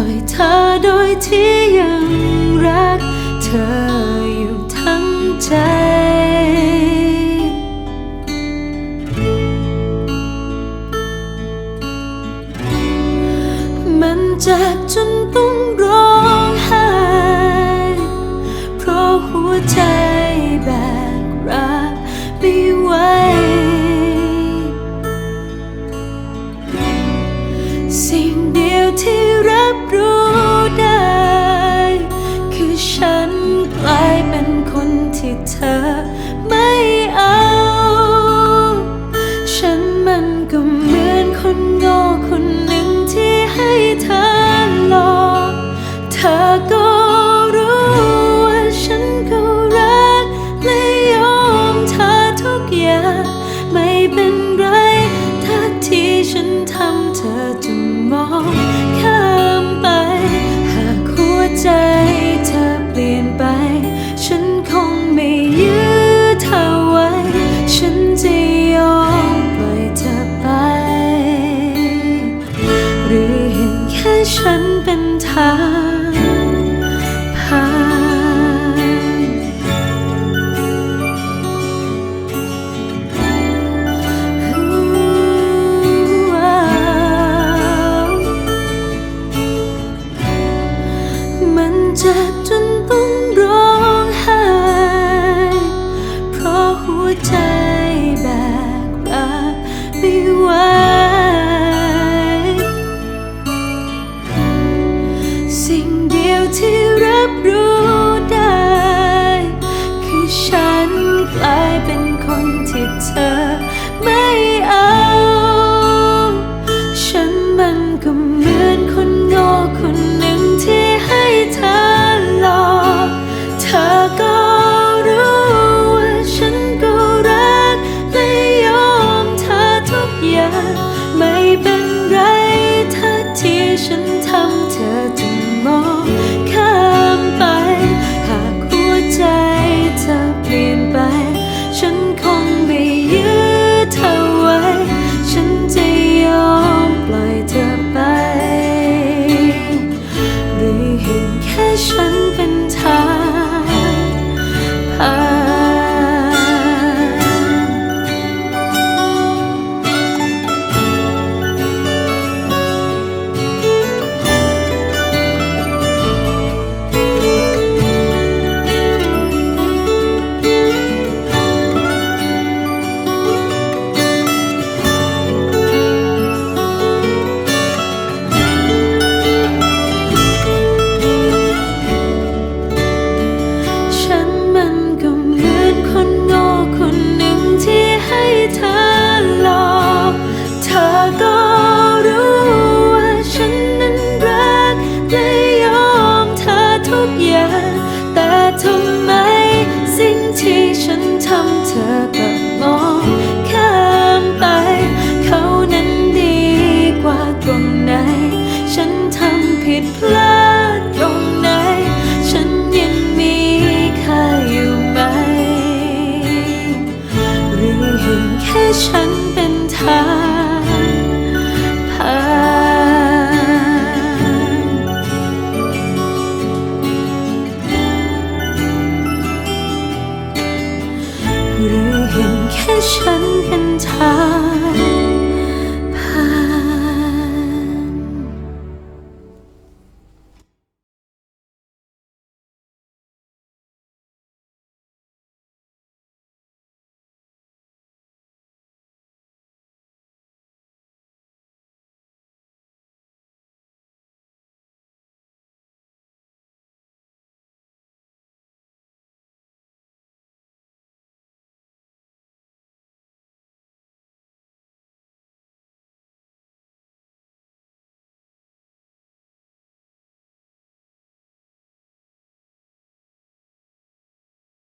ล่อยเธอโดยที่ยังรัก เธออยู่ทั้งใจ มันจากจนต้อง ที่เธอไม่เอา ฉันมันก็เหมือนคนโง่คนหนึ่งที่ให้เธอหลอกเธอก็รู้ว่าฉันก็รักและยอมเธอทุกอย่างไม่เป็นไร ถ้าที่ฉันทำเธอจะมองข้ามไป หากหัวใจ ฉันเป็นทาง